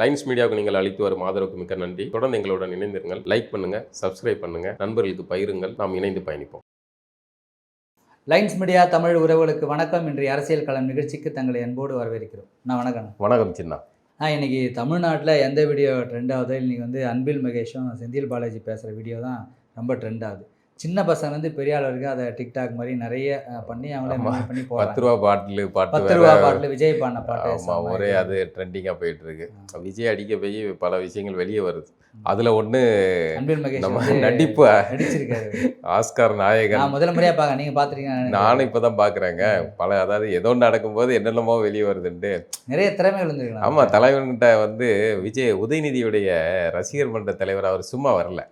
Lines மீடியாவுக்கு நீங்கள் அளித்து வரும் ஆதரவுக்கு மிக்க நன்றி. தொடர்ந்து எங்களுடன் இணைந்திருங்கள். லைக் பண்ணுங்க சப்ஸ்கிரைப் பண்ணுங்க. நண்பர்களுக்கு பகிருங்கள். நாம் இணைந்து பயணிப்போம். லைன்ஸ் மீடியா தமிழ் உறவுகளுக்கு வணக்கம். இன்றைய அரசியல் களம் நிகழ்ச்சிக்கு தங்களை அன்போடு வரவேற்கிறோம். நான் வணக்கம் வணக்கம் சின்னா. நான் இன்னைக்கு தமிழ்நாட்டில் எந்த வீடியோ ட்ரெண்ட் ஆகுதோ இன்னைக்கு வந்து அன்பில் மகேஷும் செந்தில் பாலாஜி பேசுகிற வீடியோ தான் ரொம்ப ட்ரெண்ட் ஆகுது. சின்ன பசங்க வந்து பெரிய ஆள் வரைக்கும் அதை டிக்டாக் மாதிரி நிறைய பண்ணி அவங்களே பண்ணி பத்து ரூபா பாட்டில் பாட்டு பத்து. ரூபா பாட்டில் விஜய் பாடின பாட்டு ஆமா செம்ம ஒரே. அது ட்ரெண்டிங்காக போயிட்டு இருக்கு விஜய் அடிக்க போய் பல விஷயங்கள் வெளியே வருது. அதுல மகேஷ் நம்ம நடிப்பு? நடிச்சிருக்காரு. ஆஸ்கார் நாயகன். நான் முதல் முறையாக பார்க்க நீங்கள் பார்த்துருக்கீங்க நானும் இப்பதான் பாக்குறேங்க பல அதாவது ஏதோ ஒன்று நடக்கும்போது என்னென்னமோ வெளியே வருதுன்ட்டு. நிறைய திறமைகள் இருந்திருக்கலாம். ஆமா தலைவன்கிட்ட வந்து விஜய் உதயநிதியுடைய ரசிகர் மன்ற தலைவர் அவர் சும்மா வரல.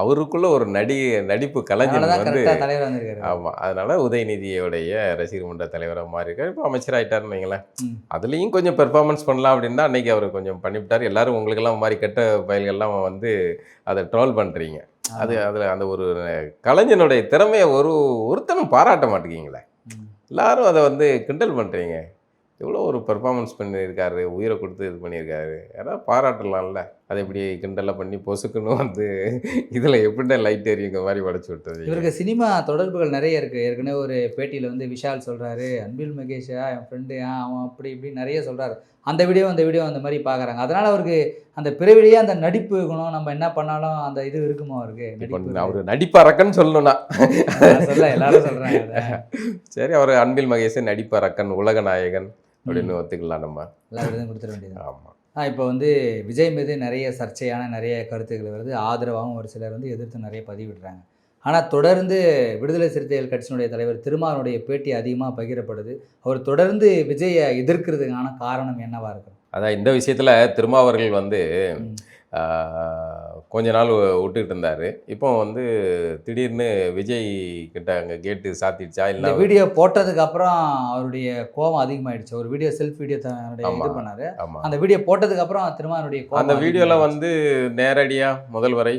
அவருக்குள்ள ஒரு நடி நடிப்பு கலைஞர் தான் வந்து கரெக்டாக தலைவர் வந்திருக்காரு. ஆமா. அதனால உதயநிதியோடைய ரசிகர் மன்ற தலைவராக மாறி இருக்காரு இப்போ அமைச்சர் ஆயிட்டாருன்னு வைங்களேன். அதுலேயும் கொஞ்சம் பெர்ஃபார்மன்ஸ் பண்ணலாம் அப்படின்னா அன்னைக்கு அவர் கொஞ்சம் பண்ணிவிட்டார். எல்லாரும் உங்களுக்கெல்லாம் மாதிரி கெட்ட பயல்கள்லாம் வந்து அதை ட்ரோல் பண்றீங்க. அது அதில் அந்த ஒரு கலைஞனுடைய திறமையை ஒரு ஒருத்தனும் பாராட்ட மாட்டேங்கிங்களே. எல்லாரும் அதை வந்து கிண்டல் பண்ணுறீங்க எவ்வளோ ஒரு பெர்ஃபார்மன்ஸ் பண்ணியிருக்காரு உயிரை கொடுத்து இது பண்ணியிருக்காரு. யாராவது பாராட்டலாம்ல? அதை இப்படி கிண்டலாக பண்ணி பொசுக்குன்னு வந்து இதில் எப்படின்னா லைட் எரியுங்க மாதிரி உடச்சி விட்டது? இவருக்கு சினிமா தொடர்புகள் நிறைய இருக்கு. ஏற்கனவே ஒரு பேட்டியில் வந்து விஷால் சொல்றாரு அன்பில் மகேஷா என் ஃப்ரெண்டு அவன் அப்படி இப்படி நிறைய சொல்றாரு. அந்த வீடியோ அந்த வீடியோ அந்த மாதிரி பார்க்குறாங்க அதனால அவருக்கு அந்த பிறவிலேயே அந்த நடிப்பு குணம் நம்ம என்ன பண்ணாலும் அந்த இது இருக்குமோ அவருக்கு? அவர் நடிப்பறக்கன்னு சொல்லணும்னா. சொல்ல எல்லாரும் சொல்றாங்க அதை. சரி அவர் அன்பில் மகேசன் நடிப்பறக்கன் உலக நாயகன். அப்படின்னு ஒத்துக்கலாம் நம்ம. எல்லா விருதும் கொடுத்துட வேண்டியது ஆமாம் இப்போ வந்து விஜய் மீது நிறைய சர்ச்சையான நிறைய கருத்துக்கள் வருது. ஆதரவாகவும் ஒரு சிலர் வந்து எதிர்த்து நிறைய பதிவிடுறாங்க ஆனால் தொடர்ந்து விடுதலை சிறுத்தைகள் கட்சியினுடைய தலைவர் திருமாவனுடைய பேட்டி அதிகமாக பகிரப்படுது. அவர் தொடர்ந்து விஜயை எதிர்க்கிறதுக்கான காரணம் என்னவா இருக்கும்? அதான் இந்த விஷயத்தில் திருமாவர்கள் வந்து கொஞ்ச நாள் விட்டுக்கிட்டு இருந்தார் இப்போ வந்து திடீர்னு விஜய் கிட்ட அங்கே கேட்டு சாத்திடுச்சா இல்லை வீடியோ போட்டதுக்கு அப்புறம் அவருடைய கோபம் அதிகமாயிடுச்சு ஒரு வீடியோ செல்ஃப் வீடியோ. இது பண்ணாரு அந்த வீடியோ போட்டதுக்கு அப்புறம் திருமாவனுடைய கோபம் அந்த வீடியோவில். வந்து நேரடியாக முதல்வரை.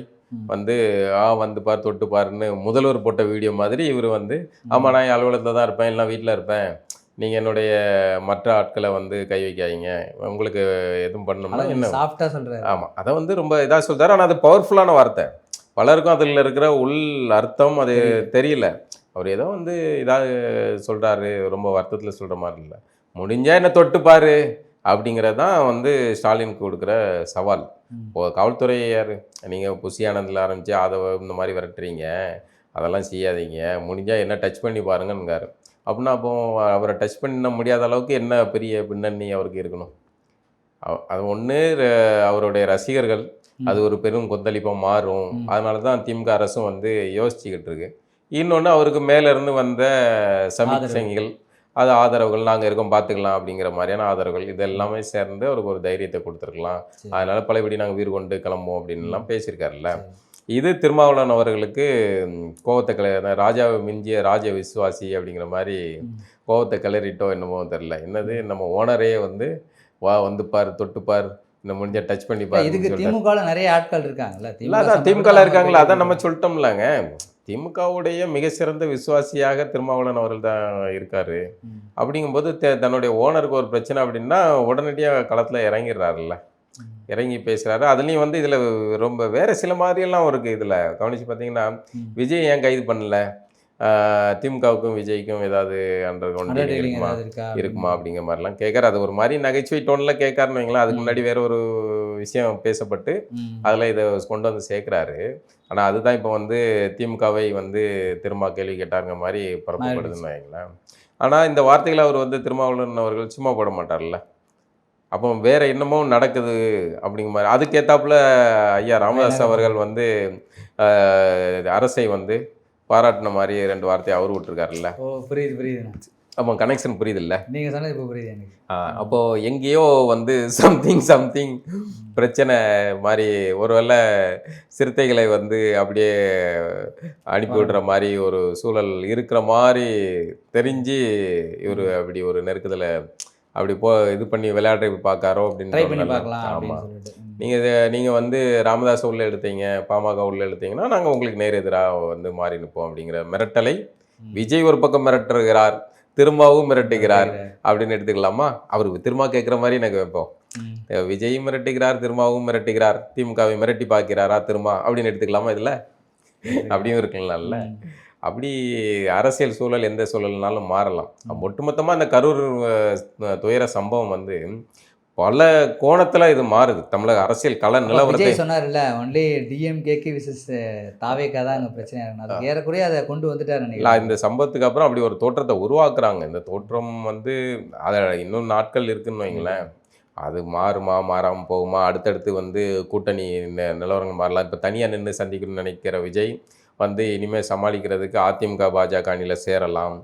வந்து ஆ வந்து பார் தொட்டு பாருன்னு முதல்வர் போட்ட வீடியோ மாதிரி இவர் வந்து. ஆமாம் நான் அலுவலகத்தில் தான் இருப்பேன் இல்லை வீட்டில் இருப்பேன் நீங்கள் என்னுடைய மற்ற ஆட்களை வந்து கை வைக்காதீங்க. உங்களுக்கு எதுவும் பண்ணணும்னா என்ன? சாஃப்டா சொல்றாரு. ஆமாம் அதை வந்து ரொம்ப இதாக சொல்றாரு. ஆனால் அது பவர்ஃபுல்லான வார்த்தை. பலருக்கும் அதில் இருக்கிற உள் அர்த்தம் அது தெரியல. அவர் ஏதோ வந்து இதாக சொல்கிறாரு ரொம்ப வருத்தத்தில் சொல்கிற மாதிரி இல்லை. முடிஞ்சா என்ன தொட்டு பாரு அப்படிங்கிறது தான் வந்து ஸ்டாலினுக்கு கொடுக்குற சவால். இப்போ காவல்துறை யார்? நீங்கள் புசி ஆனந்தில் ஆரம்பித்து அதை இந்த மாதிரி விரட்டுறீங்க. அதெல்லாம் செய்யாதீங்க. முடிஞ்சால் என்ன டச் பண்ணி பாருங்கன்னுங்காரு. அப்படின்னா அப்போ அவரை டச் பண்ண முடியாத அளவுக்கு என்ன பெரிய பின்னணி அவருக்கு இருக்கணும் அது ஒன்று அவருடைய ரசிகர்கள். அது ஒரு பெரும் கொந்தளிப்பாக மாறும். அதனால தான் திமுக அரசும் வந்து யோசிச்சுக்கிட்டு இருக்கு இன்னொன்று அவருக்கு மேல இருந்து வந்த சமீட்சைகள் அது ஆதரவுகள் நாங்கள் இருக்கோம் பார்த்துக்கலாம் அப்படிங்கிற மாதிரியான ஆதரவுகள் இது எல்லாமே சேர்ந்து அவருக்கு ஒரு தைரியத்தை கொடுத்துருக்கலாம். அதனால பழையபடி நாங்கள் வீடு கொண்டு கிளம்புவோம் அப்படின்லாம் பேசியிருக்காருல்ல. இது திருமாவளவன் அவர்களுக்கு கோவத்தை கிள ராஜாவை மிஞ்சிய ராஜ விசுவாசி அப்படிங்கிற மாதிரி. கோவத்தை கிளறிட்டோ என்னமோ தெரில என்னது? நம்ம ஓனரே வந்து வா வந்து பார் தொட்டு பார் இந்த முடிஞ்ச டச் பண்ணி பார் இதுக்கு திமுக நிறைய ஆட்கள் இருக்காங்கல்ல இல்ல அதான் திமுகல இருக்காங்களா அதான் நம்ம சொல்லிட்டோம்லங்க. திமுகவுடைய மிக சிறந்த விசுவாசியாக திருமாவளவன் அவர்கள் தான் இருக்காரு. அப்படிங்கும்போது தன்னுடைய ஓனருக்கு ஒரு பிரச்சனை அப்படின்னா உடனடியாக களத்தில் இறங்கிடுறாருல்ல. இறங்கி பேசுறாரு. அதுலேயும் வந்து இதில் ரொம்ப வேற சில மாதிரியெல்லாம் இருக்கு இதில். கவனிச்சு பார்த்தீங்கன்னா. விஜய் ஏன் கைது பண்ணல? ஆஹ் திமுகவுக்கும் விஜய்க்கும் ஏதாவது அண்டர் Underdealing இருக்குமா? இருக்குமா அப்படிங்கிற மாதிரிலாம் கேட்காரு அது ஒரு மாதிரி நகைச்சுவை டோனில் கேட்காருன்னு வைங்களேன். அதுக்கு. முன்னாடி வேற ஒரு விஷயம் பேசப்பட்டு. அதில் இதை கொண்டு வந்து சேர்க்குறாரு. ஆனால் அதுதான் இப்போ வந்து திமுகவை வந்து திரும்ப கேள்வி கேட்டாருங்க மாதிரி பரப்பப்படுதுன்னு வைங்களேன். ஆனால் இந்த வார்த்தைகளை அவர் வந்து திருமாவளவன் அவர்கள் சும்மா போட மாட்டார்ல? அப்போ வேற என்னமோ நடக்குது அப்படிங்கிற மாதிரி. அதுக்கேத்தாப்புல ஐயா ராமதாஸ் அவர்கள் வந்து அரசை வந்து பாராட்டின மாதிரி ரெண்டு வார்த்தையை அவர் விட்டுருக்காருல்ல. ஓ புரியுது புரியுது. அப்போ கனெக்ஷன் புரியுதுல்ல. நீங்க சொன்னது இப்போ புரியுது எனக்கு. ஆஹ், அப்போ எங்கேயோ வந்து சம்திங் சம்திங் பிரச்சனை மாதிரி ஒருவேளை சிறுத்தைகளை வந்து அப்படியே அனுப்பி விடுற மாதிரி ஒரு சூழல் இருக்கிற மாதிரி தெரிஞ்சு இவர் அப்படி ஒரு நெருக்குதலை அப்படி போ இது பண்ணி விளையாட்டு பார்க்காரோ ட்ரை பண்ணி அப்படின்னு பார்க்கலாம் அப்படின்னு ஆமாம். நீங்கள் இதை நீங்கள் வந்து ராமதாஸ் உள்ள எடுத்தீங்க பாமக உள்ள எடுத்தீங்கன்னா நாங்கள் உங்களுக்கு நேர் எதிராக வந்து மாறி நிற்போம் அப்படிங்கிற மிரட்டலை. விஜய் ஒரு பக்கம் மிரட்டுகிறார் திரும்பவும் மிரட்டுகிறார் அப்படின்னு எடுத்துக்கலாமா அவருக்கு திரும்ப கேட்குற மாதிரி எனக்கு வைப்போம். விஜய் மிரட்டுகிறார் திருமாவும் மிரட்டுகிறார் திமுகவை மிரட்டி பார்க்கிறாரா திருமா அப்படின்னு எடுத்துக்கலாமா இதுல அப்படியும் இருக்கலாம்ல. அப்படி அரசியல் சூழல் எந்த சூழல்னாலும் மாறலாம். ஒட்டுமொத்தமா இந்த கரூர் துயர சம்பவம் வந்து பல கோணத்துல இது மாறுது. தமிழக அரசியல் அப்ப நிலவரத்தை சொன்னார்ல ஒன்லி டிஎம்கேக்கு விசஸ் தாவேக்கா தான் அங்கே பிரச்சனை அதுக்கு ஏறக்குறைய அதை கொண்டு வந்துட்டார் இல்ல இந்த சம்பவத்துக்கு அப்புறம் அப்படி ஒரு தோற்றத்தை உருவாக்குறாங்க. இந்த தோற்றம் வந்து அதை இன்னும் நாட்கள் இருக்குன்னு வைங்களேன். அது மாறுமா மாறாம போகுமா? அடுத்தடுத்து வந்து கூட்டணி நிலவரங்கள் மாறலாம். இப்போ தனியாக நின்று சந்திக்கணும்னு நினைக்கிற விஜய் வந்து இனிமேல் சமாளிக்கிறதுக்கு அதிமுக பாஜக அணியில் சேரலாம்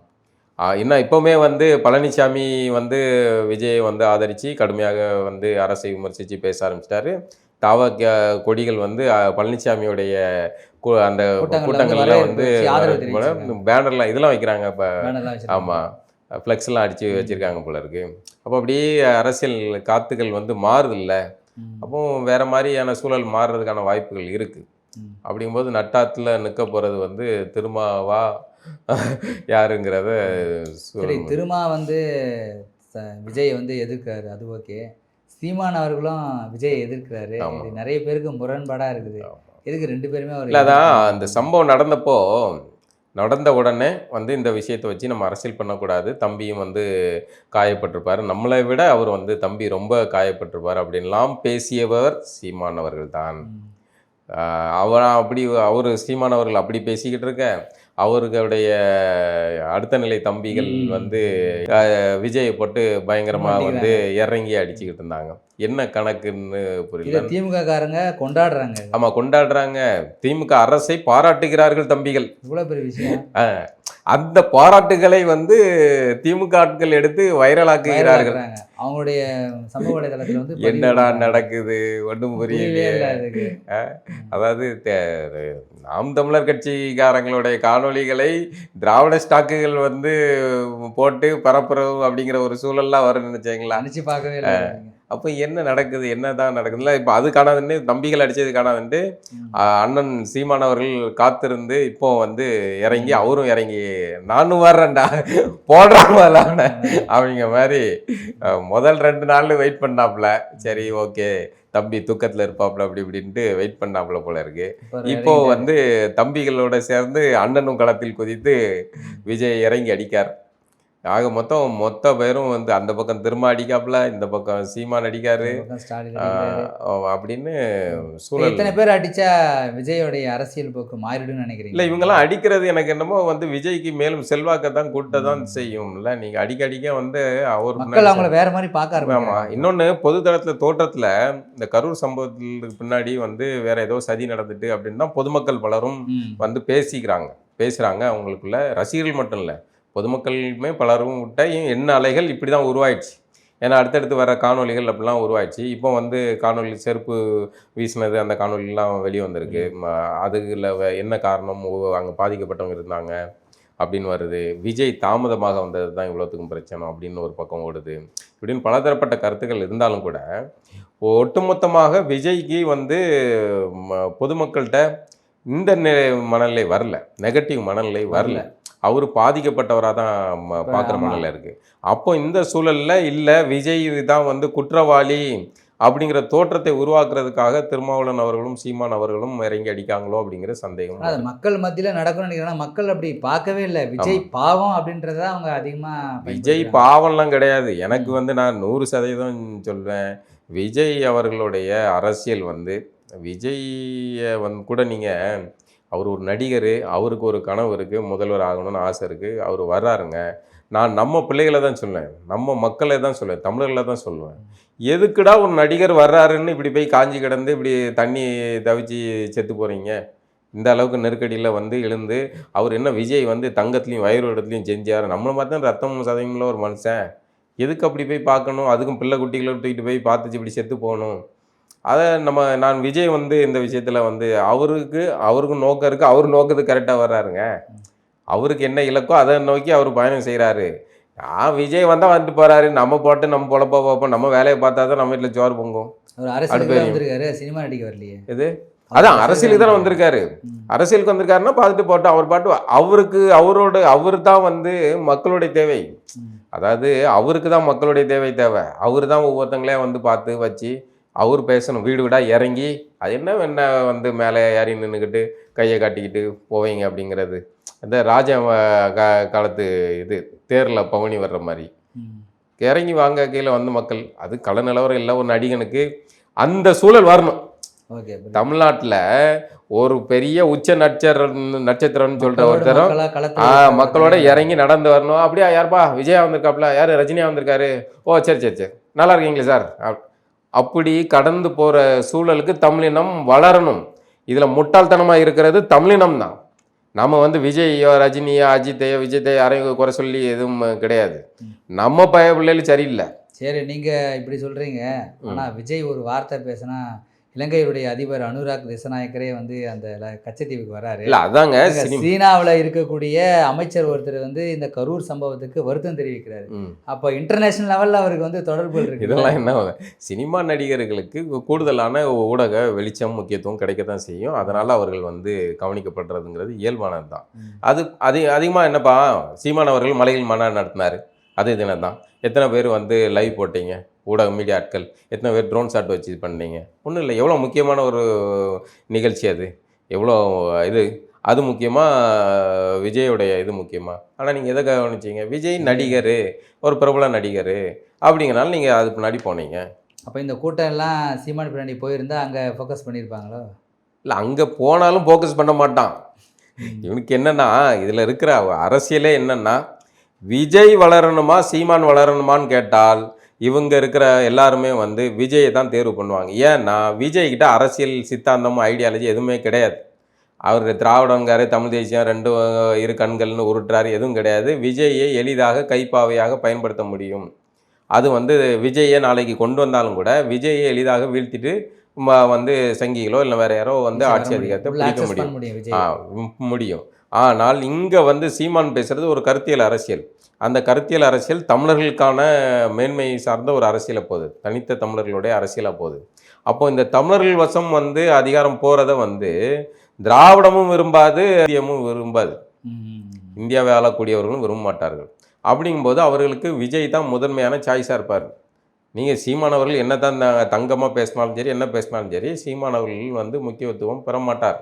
இன்னும் இப்போவுமே வந்து பழனிசாமி வந்து விஜயை வந்து ஆதரித்து கடுமையாக வந்து அரசை விமர்சித்து பேச ஆரம்பிச்சிட்டாரு தாவ கொடிகள் வந்து பழனிசாமியுடைய அந்த கூட்டங்கள்ல வந்து. பேனர்லாம் இதெல்லாம் வைக்கிறாங்க இப்போ. ஆமாம் ஃப்ளெக்ஸ்லாம் அடித்து வச்சுருக்காங்க போல இருக்கு அப்போ அப்படியே அரசியல் காத்துகள் வந்து மாறுது இல்லை ம். அப்போ வேற மாதிரியான சூழல் மாறுறதுக்கான வாய்ப்புகள் இருக்குது. அப்படிங்கும்போது நட்டாத்தில் நிற்க போகிறது வந்து திருமாவா யாருங்கிறத சரி திருமா வந்து விஜய் வந்து எதிர்க்கிறாரு அது ஓகே. சீமான் அவர்களும் விஜய் எதிர்க்கிறாரு. இது நிறைய பேருக்கு முரண்பாடா இருக்குது. எதுக்கு ரெண்டு பேருமே அவர் இல்லை அதான் அந்த சம்பவம் நடந்தப்போ நடந்த உடனே வந்து இந்த விஷயத்தை வச்சு நம்ம அரசியல் பண்ணக்கூடாது. தம்பியும் வந்து காயப்பட்டிருப்பார். நம்மளை விட அவர் வந்து தம்பி ரொம்ப காயப்பட்டிருப்பார் அப்படின்லாம் பேசியவர் சீமான் அவர்கள் தான். அவர் அப்படி அவர் சீமான் அவர்கள் அப்படி பேசிக்கிட்டு இருக்க அவர்களுடைய அடுத்த நிலை தம்பிகள். வந்து விஜயை போட்டு பயங்கரமா வந்து. இறங்கி அடிச்சுக்கிட்டு இருந்தாங்க என்ன கணக்குன்னு புரியல. திமுக காரங்க கொண்டாடுறாங்க. ஆமா கொண்டாடுறாங்க. திமுக அரசை பாராட்டுகிறார்கள் தம்பிகள். இவ்வளவு பெரிய விஷயம். அந்த பாராட்டுகளை வந்து திமுக ஆட்கள் எடுத்து வைரலாக்குகிறார்கள். அவங்களுடைய சமூக வலைதளத்துல வந்து என்னடா. நடக்குது? ஒன்றும் புரியலையே. அதாவது நாம் தமிழர் கட்சிக்காரங்களுடைய காணொளிகளை திராவிட ஸ்டாக்குகள் வந்து போட்டு பரப்புறவு அப்படிங்கிற ஒரு சூழல்லாம் வரும்னு நினைச்சீங்களா? நினைச்சு பார்க்கவே இல்லை அப்போ என்ன நடக்குது? என்னதான் நடக்குதுல்ல இப்போ அது காணாதுன்னு தம்பிகள் அடிச்சது காணாதுன்ட்டு அண்ணன் சீமான் அவர்கள் காத்திருந்து இப்போ வந்து இறங்கி அவரும் இறங்கி நானும் வர்றேன்டா போடுறாமலான அப்படிங்கிற மாதிரி முதல் ரெண்டு நாள் வெயிட் பண்ணாப்புல சரி ஓகே தம்பி தூக்கத்துல இருப்பாப்புல அப்படி இப்படின்ட்டு வெயிட் பண்ணாப்புல போல இருக்கு. இப்ப. வந்து தம்பிகளோட சேர்ந்து அண்ணனும் களத்தில் குதித்து விஜய் இறங்கி அடிக்கார். ஆக மொத்தம் மொத்த பேரும் வந்து அந்த பக்கம் திரும்ப அடிக்காப்புல இந்த பக்கம் சீமான் அடிக்காரு அப்படின்னு சூழல். இத்தனை பேர் அடிச்சா விஜயோடைய அரசியல் போக்கு மாறிடும்னு நினைக்கிறீங்க? இல்ல இவங்கெல்லாம் அடிக்கிறது எனக்கு என்னமோ வந்து விஜய்க்கு மேலும் செல்வாக்கை தான் கூட்ட தான் செய்யும்ல. நீங்க அடிக்க அடிக்க வந்து அவர் மக்கள் அவங்கள வேற மாதிரி பார்க்க ஆரம்பிக்கிறாங்க. இன்னொன்னு பொதுத்தளத்துல தோற்றத்துல இந்த கரூர் சம்பவத்துக்கு பின்னாடி வந்து வேற ஏதோ சதி நடந்துட்டு அப்படின்னு தான் பொதுமக்கள் பலரும். வந்து பேசிக்கிறாங்க. பேசுறாங்க அவங்களுக்குள்ள. ரசிகர்கள் மட்டும் இல்ல பொதுமக்களுமே பலரும் விட்ட என்ன அலைகள் இப்படி தான் உருவாயிடுச்சு? ஏன்னா அடுத்தடுத்து வர காணொளிகள் அப்படிலாம் உருவாயிடுச்சு. இப்போ வந்து காணொளி செருப்பு வீசினது அந்த காணொளிலாம் வெளியே வந்திருக்கு. அதுல என்ன காரணம்? அங்க பாதிக்கப்பட்டவங்க இருந்தாங்க அப்படின்னு வருது. விஜய் தாமதமாக வந்தது தான் இவ்வளோத்துக்கும் பிரச்சனை அப்படின்னு ஒரு பக்கம் ஓடுது. இப்படின்னு பலதரப்பட்ட கருத்துக்கள் இருந்தாலும் கூட ஒட்டுமொத்தமாக விஜய்க்கு வந்து பொதுமக்கள்கிட்ட இந்த மனநிலை வரல. நெகட்டிவ் மனநிலை வரல. அவர் பாதிக்கப்பட்டவராக தான் பார்க்குற. மனநிலை இருக்கு. அப்போ இந்த சூழல்ல இல்லை விஜய் தான் வந்து குற்றவாளி அப்படிங்கிற தோற்றத்தை உருவாக்குறதுக்காக திருமாவளவன் அவர்களும் சீமான் அவர்களும் இறங்கி அடிக்காங்களோ அப்படிங்கிற சந்தேகம் அது மக்கள் மத்தியில நடக்கும்னு நினைக்கிறேன். மக்கள் அப்படி பார்க்கவே இல்லை. விஜய் பாவம் அப்படின்றத அவங்க அதிகமா விஜய். பாவம்லாம் கிடையாது. எனக்கு வந்து நான் நூறு சதவீதம் சொல்வேன். விஜய் அவர்களுடைய அரசியல் வந்து விஜயை வந்து கூட நீங்கள் அவர் ஒரு நடிகர் அவருக்கு ஒரு கனவு இருக்குது முதல்வர் ஆகணும்னு ஆசை இருக்குது அவர் வர்றாருங்க. நான் நம்ம பிள்ளைகளை தான் சொல்லுவேன். நம்ம மக்களை தான் சொல்லுவேன். தமிழர்களை தான் சொல்லுவேன். எதுக்குடா ஒரு நடிகர் வர்றாருன்னு இப்படி போய் காஞ்சி கிடந்து இப்படி தண்ணி தவிச்சு செத்து போகிறீங்க இந்த அளவுக்கு நெருக்கடியில் வந்து எழுந்து அவர் என்ன விஜய் வந்து தங்கத்துலேயும் வயிறு இடத்துலையும் செஞ்சார்? நம்மளை மாதிரி தான் ரத்தம் சதவீதம்ல ஒரு மனுஷன். எதுக்கு அப்படி போய் பார்க்கணும்? அதுக்கும் பிள்ளை குட்டிகளை தூக்கிட்டு போய் பார்த்துச்சு இப்படி செத்து போகணும். அதை நம்ம நான் விஜய் வந்து இந்த விஷயத்தில் வந்து அவருக்கு அவருக்கு நோக்கம் இருக்குது அவர் நோக்கத்துக்கு கரெக்டாக வர்றாருங்க. அவருக்கு என்ன இலக்கோ அதை நோக்கி அவர் பயணம் செய்கிறாரு ஆ விஜய் வந்தால் வந்துட்டு போகிறாரு நம்ம போட்டு நம்ம பொழப்ப பார்ப்போம். நம்ம வேலையை பார்த்தா தான் நம்ம வீட்டில் ஜோர் பொங்கும். வந்திருக்காரு. சினிமா நடிக்க வரலையே. எது? அதான் அரசியலுக்கு தானே வந்திருக்காரு. அரசியலுக்கு வந்திருக்காருன்னா பார்த்துட்டு போட்டோம் அவர் பாட்டு அவருக்கு அவரோட அவர் தான் வந்து மக்களுடைய தேவை. அதாவது அவருக்கு தான் மக்களுடைய தேவை தேவை. அவர் தான் ஒவ்வொருத்தங்களே வந்து பார்த்து வச்சு அவர் பேசணும். வீடு வீடாக இறங்கி அது என்ன என்ன வந்து மேலே ஏறி நின்றுக்கிட்டு கையை காட்டிக்கிட்டு போவீங்க அப்படிங்கிறது. அந்த ராஜ கா காலத்து இது தேரில் பவனி வர்ற மாதிரி. இறங்கி வாங்க கீழே வந்து மக்கள். அது கள நிலவரம் இல்லை ஒரு நடிகனுக்கு அந்த சூழல் வரணும். தமிழ்நாட்டில் ஒரு பெரிய உச்ச நட்சத்திரம் நட்சத்திரம்னு சொல்கிற ஒருத்தரும் மக்களோட. இறங்கி நடந்து வரணும். அப்படியா யாருப்பா? விஜயா வந்திருக்காப்ல? யார்? ரஜினியா வந்திருக்காரு. ஓ சரி சரி சரி. நல்லா இருக்கீங்களா சார்? அப்படி கடந்து போகிற சூழலுக்கு தமிழினம் வளரணும். இதில் முட்டாள்தனமாக இருக்கிறது தமிழினம் தான். நம்ம வந்து விஜய்யோ ரஜினியோ அஜித்தையோ விஜயத்தையோ யாரையும் குறை சொல்லி எதுவும் கிடையாது. நம்ம பய பிள்ளைகள் சரியில்லை. சரி நீங்க இப்படி சொல்றீங்க. ஆனா விஜய் ஒரு வார்த்தை பேசினா இலங்கையுடைய அதிபர் அனுராக் திசநாயக்கரே வந்து அந்த கச்சத்தீவுக்கு வராரு. இல்லை அதாங்க சீனாவுல இருக்கக்கூடிய அமைச்சர் ஒருத்தர் வந்து இந்த கரூர் சம்பவத்துக்கு வருத்தம் தெரிவிக்கிறாரு. அப்போ இன்டர்நேஷனல் லெவல்ல அவருக்கு வந்து தொடர்புகள் இருக்கு. இதெல்லாம் என்ன சினிமா நடிகர்களுக்கு கூடுதலான ஊடக வெளிச்சம் முக்கியத்துவம் கிடைக்க தான் செய்யும். அதனால் அவர்கள் வந்து கவனிக்கப்படுறதுங்கிறது இயல்பானது தான். அது அது அதிகமாக என்னப்பா சீமான் அவர்கள் மலையில் மாநாடு நடத்தினார். அதே தினம் தான் எத்தனை பேர் வந்து லைவ் போட்டீங்க? ஊடக மீடியா ஆட்கள் எத்தனை பேர் ட்ரோன் ஷாட் வச்சு இது பண்ணீங்க? ஒன்றும் இல்லை எவ்வளோ முக்கியமான ஒரு நிகழ்ச்சி அது? எவ்வளோ இது? அது முக்கியமாக விஜயோடைய இது முக்கியமாக ஆனால் நீங்கள் எதை கவனிச்சீங்க? விஜய் நடிகர் ஒரு பிரபல நடிகர் அப்படிங்கிறனால நீங்கள் அது பின்னாடி போனீங்க. அப்போ இந்த கூட்டம் எல்லாம் சீமான் பின்னாடி போயிருந்தா அங்க ஃபோக்கஸ் பண்ணியிருப்பாங்களோ இல்லை அங்கே போனாலும் ஃபோக்கஸ் பண்ண மாட்டான். இவனுக்கு என்னன்னா இதில் இருக்கிற அரசியலே என்னன்னா விஜய் வளரணுமா சீமான் வளரணுமான்னு கேட்டால் இவங்க இருக்கிற எல்லாருமே வந்து விஜயை தான் தேர்வு பண்ணுவாங்க. ஏன்னா விஜய் கிட்ட அரசியல் சித்தாந்தம் ஐடியாலஜி எதுவுமே கிடையாது. அவர் திராவிடங்காரு தமிழ் தேசியம் ரெண்டு இரு கண்கள்னு உருட்டுறாரு எதுவும் கிடையாது. விஜயை எளிதாக கைப்பாவையாக பயன்படுத்த முடியும். அது வந்து விஜயை நாளைக்கு கொண்டு வந்தாலும் கூட விஜயை எளிதாக வீழ்த்திட்டு வந்து சங்கிகளோ இல்லை வேற யாரோ வந்து ஆட்சி அதிகாரத்தை பிடிக்க முடியும். முடியும். ஆனால் இங்கே வந்து சீமான் பேசுறது ஒரு கருத்தியல் அரசியல். அந்த கருத்தியல் அரசியல் தமிழர்களுக்கான மேன்மை சார்ந்த ஒரு அரசியலை போகுது. தனித்த தமிழர்களுடைய அரசியலாக போகுது. அப்போ இந்த தமிழர்கள் வசம் வந்து அதிகாரம் போகிறத வந்து திராவிடமும் விரும்பாது இந்தியமும் விரும்பாது. இந்தியாவை ஆளக்கூடியவர்களும் விரும்ப மாட்டார்கள் அப்படிங்கும்போது அவர்களுக்கு விஜய் தான் முதன்மையான சாய்ஸாக இருப்பார். நீங்கள் சீமானவர்கள் என்ன தான் தங்கமாக பேசினாலும் சரி என்ன பேசினாலும் சரி சீமானவர்கள் வந்து முக்கியத்துவம் பெற மாட்டார்.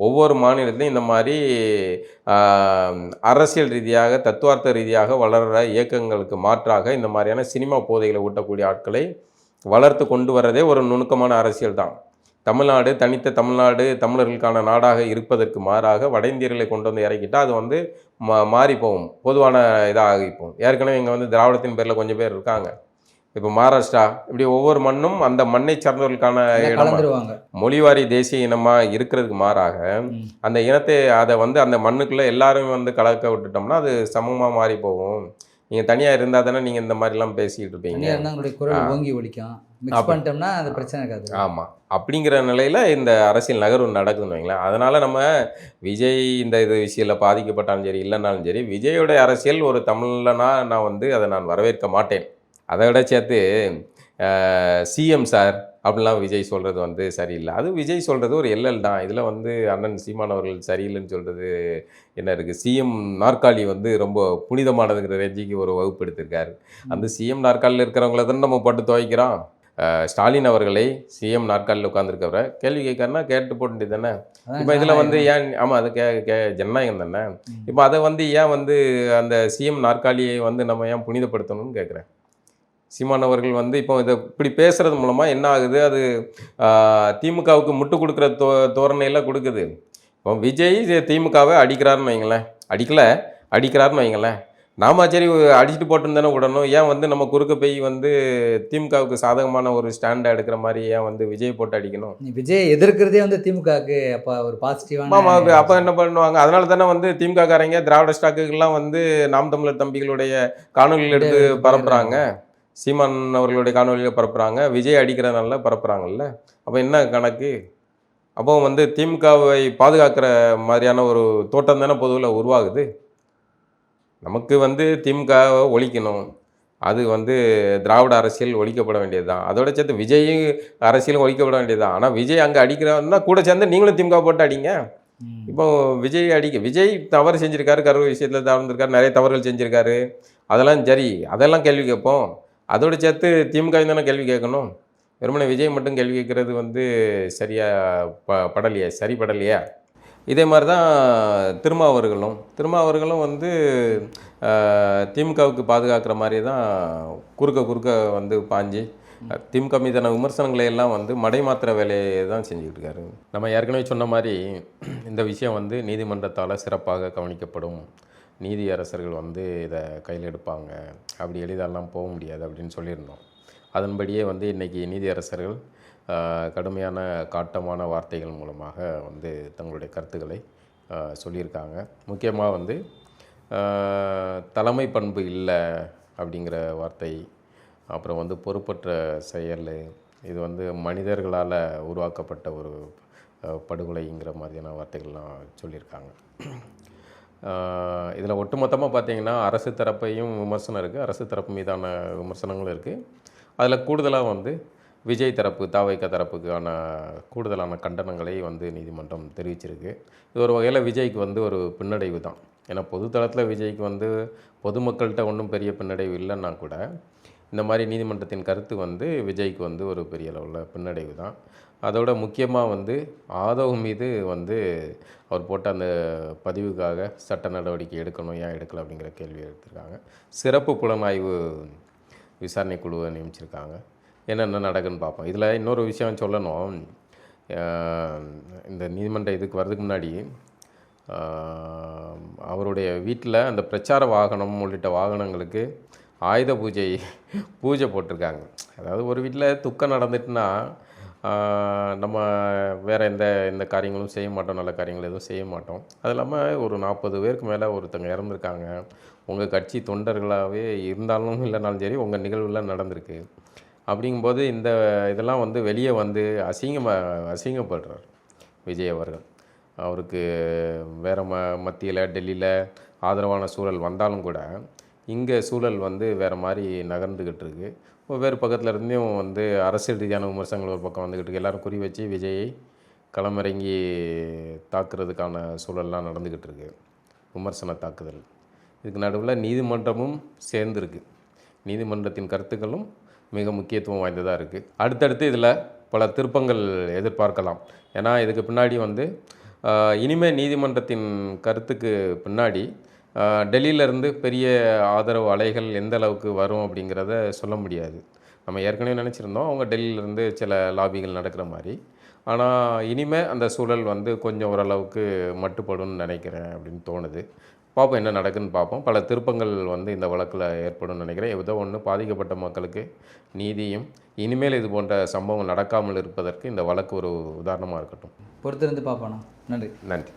ஒவ்வொரு மாநிலத்திலையும் இந்த மாதிரி அரசியல் ரீதியாக தத்துவார்த்த ரீதியாக வளர்கிற இயக்கங்களுக்கு மாற்றாக இந்த மாதிரியான சினிமா போதைகளை ஊட்டக்கூடிய ஆட்களை வளர்த்து கொண்டு வர்றதே ஒரு நுணுக்கமான அரசியல் தான். தமிழ்நாடு தனித்த தமிழ்நாடு தமிழர்களுக்கான நாடாக இருப்பதற்கு மாறாக வட இந்தியர்களை கொண்டு வந்து இறக்கிட்டால் அது வந்து மா மாறி போகும் பொதுவான இதாக ஆகிப்போம் ஏற்கனவே இங்கே வந்து திராவிடத்தின் பேரில் கொஞ்சம் பேர் இருக்காங்க. இப்போ மகாராஷ்டிரா இப்படி ஒவ்வொரு மண்ணும் அந்த மண்ணை சார்ந்தவர்களுக்கான இடமா மொழிவாரி தேசிய இனமாக இருக்கிறதுக்கு மாறாக. அந்த இனத்தை அதை வந்து அந்த மண்ணுக்குள்ளே எல்லாரும் வந்து கலக்க விட்டுட்டோம்னா அது சமமாக மாறி போகும். நீங்கள் தனியாக இருந்தால் தானே நீங்கள் இந்த மாதிரிலாம் பேசிக்கிட்டு இருப்பீங்க. உங்களுடைய குரல் ஓங்கி ஒலிக்கும் மிக்ஸ் பண்ணிட்டோம்னா அது பிரச்சனை இருக்காது. ஆமாம் அப்படிங்கிற நிலையில் இந்த அரசியல் நகர்வு நடக்குதுன்னு வைங்களேன். அதனால் நம்ம விஜய் இந்த இது விஷயத்தில் பாதிக்கப்பட்டாலும் சரி இல்லைனாலும் சரி விஜயோட அரசியல் ஒரு தமிழனா நான் வந்து அதை நான் வரவேற்க மாட்டேன். அதை விட சேர்த்து சிஎம் சார் அப்படிலாம் விஜய் சொல்கிறது வந்து சரியில்லை. அது விஜய் சொல்கிறது ஒரு எல்எல் தான். இதில் வந்து அண்ணன் சீமான் அவர்கள் சரியில்லைன்னு சொல்கிறது என்ன இருக்குது சிஎம் நாற்காலி வந்து ரொம்ப புனிதமானதுங்கிற ரேஞ்சுக்கு ஒரு வகுப்பு எடுத்திருக்காரு. அந்த சிஎம் நாற்காலியில் இருக்கிறவங்கள தானே நம்ம போட்டு துவைக்கிறோம்? ஸ்டாலின் அவர்களை சிஎம் நாற்காலியில் உட்காந்துருக்கவரை கேள்வி கேட்கறனா கேட்டு போட்டு தானே? இப்போ இதில் வந்து. ஏன் ஆமாம் அது கே கே ஜனநாயகம் தானே. இப்போ அதை வந்து ஏன் வந்து அந்த சிஎம் நாற்காலியை வந்து நம்ம ஏன் புனிதப்படுத்தணும்னு கேட்குறேன்? சீமான் அவர்கள் வந்து இப்போ இதை இப்படி பேசுறது மூலமாக என்ன ஆகுது? அது திமுகவுக்கு முட்டு கொடுக்குற தோ தோரணையெல்லாம் கொடுக்குது. இப்போ விஜய் திமுகவை அடிக்கிறாருன்னு வைங்களேன். அடிக்கல. அடிக்கிறாருன்னு வைங்களேன். நாம சரி அடிச்சுட்டு போட்டுருந்தானே விடணும் ஏன் வந்து நம்ம குறுக்க போய் வந்து திமுகவுக்கு சாதகமான ஒரு ஸ்டாண்டை எடுக்கிற மாதிரி ஏன் வந்து விஜய் போட்டு அடிக்கணும்? விஜய் எதிர்க்கிறதே வந்து திமுகவுக்கு அப்போ ஒரு பாசிட்டிவான ஆமா அப்போ என்ன பண்ணுவாங்க? அதனால தானே வந்து திமுக காரங்க திராவிட ஸ்டாக்குகள்லாம் வந்து நாம் தமிழர் தம்பிகளுடைய காணொலிகள் எடுத்து பரப்புறாங்க. சீமான் அவர்களுடைய காணொலியில் பரப்புறாங்க. விஜய் அடிக்கிறதுனால பரப்புறாங்கல்ல. அப்போ என்ன கணக்கு? அப்போ வந்து திமுகவை பாதுகாக்கிற மாதிரியான ஒரு தோட்டம் தானே பொதுவில் உருவாகுது. நமக்கு வந்து திமுகவை ஒழிக்கணும். அது வந்து திராவிட அரசியல் ஒழிக்கப்பட வேண்டியது தான் அதோட சேர்த்து விஜய் அரசியலும் ஒழிக்கப்பட வேண்டியது தான் ஆனால் விஜய் அங்கே அடிக்கிறன்னா கூட சேர்ந்து நீங்களும் திமுக போட்டு அடிங்க. இப்போ விஜய் அடிக்க விஜய் தவறு செஞ்சிருக்காரு கரூர் விஷயத்தில் தவறுந்திருக்காரு நிறைய தவறுகள் செஞ்சிருக்காரு. அதெல்லாம் சரி அதெல்லாம் கேள்வி கேட்போம். அதோடு சேர்த்து திமுக தானே கேள்வி கேட்கணும்? வெறுமனே விஜய் மட்டும் கேள்வி கேட்குறது வந்து சரியாக ப படலையே சரி படலையா இதே மாதிரி தான் திருமாவர்களும் திருமாவர்களும் வந்து திமுகவுக்கு பாதுகாக்கிற மாதிரி தான் குறுக்க குறுக்க வந்து பாஞ்சு. திமுக மீதான விமர்சனங்களை எல்லாம் வந்து மடைமாத்திர வேலையை தான் செஞ்சுக்கிட்டு இருக்காரு. நம்ம ஏற்கனவே சொன்ன மாதிரி இந்த விஷயம் வந்து நீதிமன்றத்தால் சிறப்பாக கவனிக்கப்படும். நீதி அரசர்கள் வந்து இதை கையில் எடுப்பாங்க. அப்படி எளிதெல்லாம் போக முடியாது அப்படின்னு சொல்லியிருந்தோம். அதன்படியே வந்து இன்றைக்கி நீதியரசர்கள் கடுமையான காட்டமான வார்த்தைகள் மூலமாக வந்து தங்களுடைய கருத்துக்களை சொல்லியிருக்காங்க. முக்கியமாக வந்து தலைமை பண்பு இல்லை அப்படிங்கிற வார்த்தை அப்புறம் வந்து பொறுப்பற்ற செயல் இது வந்து மனிதர்களால் உருவாக்கப்பட்ட ஒரு படுகொலைங்கிற மாதிரியான வார்த்தைகள்லாம் சொல்லியிருக்காங்க. இதில் ஒட்டுமொத்தமாக பார்த்தீங்கன்னா அரசு தரப்பையும் விமர்சனம் இருக்குது. அரசு தரப்பு மீதான விமர்சனங்களும் இருக்குது. அதில் கூடுதலாக வந்து விஜய் தரப்பு தாவைக்க தரப்புக்கான கூடுதலான கண்டனங்களை வந்து நீதிமன்றம் தெரிவிச்சிருக்கு. இது ஒரு வகையில் விஜய்க்கு வந்து ஒரு பின்னடைவு தான். ஏன்னா பொதுத்தளத்தில் விஜய்க்கு வந்து பொதுமக்கள்கிட்ட ஒன்றும் பெரிய பின்னடைவு இல்லைன்னா கூட இந்த மாதிரி நீதிமன்றத்தின் கருத்து வந்து விஜய்க்கு வந்து ஒரு பெரிய அளவில் பின்னடைவு தான். அதோட முக்கியமாக வந்து ஆதவ் மீது வந்து அவர் போட்ட அந்த பதிவுக்காக சட்ட நடவடிக்கை எடுக்கணும் ஏன் எடுக்கல அப்படிங்கிற கேள்வி எடுத்திருக்காங்க. சிறப்பு புலனாய்வு விசாரணை குழுவை நியமிச்சிருக்காங்க. என்னென்ன நடக்குன்னு பார்ப்போம். இதில் இன்னொரு விஷயம் சொல்லணும். இந்த நீதிமன்ற இதுக்கு வர்றதுக்கு முன்னாடி அவருடைய வீட்டில் அந்த பிரச்சார வாகனம் உள்ளிட்ட வாகனங்களுக்கு ஆயுத பூஜை பூஜை போட்டிருக்காங்க. அதாவது ஒரு வீட்டில் துக்கம் நடந்துட்டுனா நம்ம வேறு எந்த எந்த காரியங்களும் செய்ய மாட்டோம் நல்ல காரியங்கள் எதுவும் செய்ய மாட்டோம். அது இல்லாமல் ஒரு நாற்பது பேருக்கு மேலே ஒருத்தங்க இறந்துருக்காங்க. உங்கள் கட்சி தொண்டர்களாகவே இருந்தாலும் இல்லைனாலும் சரி உங்கள் நிகழ்வுலாம் நடந்திருக்கு. அப்படிங்கும்போது இந்த இதெல்லாம் வந்து வெளியே வந்து அசிங்கமாக அசிங்கப்படுறார் விஜய் அவர்கள். அவருக்கு வேறு ம மத்தியில் டெல்லியில் ஆதரவான சூழல் வந்தாலும் கூட இங்கே சூழல் வந்து வேறு மாதிரி நகர்ந்துக்கிட்டு இருக்கு. வெவ்வேறு பக்கத்தில் இருந்தும் வந்து அரசியல் ரீதியான விமர்சனங்கள் ஒரு பக்கம் வந்துக்கிட்டு இருக்கு. எல்லோரும் குறி வச்சு விஜயை களமிறங்கி தாக்குறதுக்கான சூழல்லாம் நடந்துக்கிட்டு இருக்கு. விமர்சன தாக்குதல். இதுக்கு நடுவில் நீதிமன்றமும் சேர்ந்துருக்கு நீதிமன்றத்தின் கருத்துக்களும் மிக முக்கியத்துவம் வாய்ந்ததாக இருக்குது அடுத்தடுத்து இதில் பல திருப்பங்கள் எதிர்பார்க்கலாம். ஏன்னா இதுக்கு பின்னாடி வந்து இனிமேல் நீதிமன்றத்தின் கருத்துக்கு பின்னாடி டெல்லியிலேருந்து பெரிய ஆதரவு அலைகள் எந்த அளவுக்கு வரும் அப்படிங்கிறத சொல்ல முடியாது. நம்ம ஏற்கனவே நினச்சிருந்தோம் அவங்க டெல்லியிலேருந்து சில லாபிகள் நடக்கிற மாதிரி. ஆனால் இனிமே அந்த சூழல் வந்து கொஞ்சம் ஓரளவுக்கு மட்டுப்படும்னு நினைக்கிறேன் அப்படின்னு தோணுது. பார்ப்போம் என்ன நடக்குன்னு பார்ப்போம். பல திருப்பங்கள் வந்து இந்த வழக்கில் ஏற்படும்னு நினைக்கிறேன். ஏதோ ஒன்று பாதிக்கப்பட்ட மக்களுக்கு நீதியும் இனிமேல் இது போன்ற சம்பவம் நடக்காமல் இருப்பதற்கு இந்த வழக்கு ஒரு உதாரணமாக இருக்கட்டும். பொறுத்திருந்து பார்ப்போண்ணா நன்றி. நன்றி.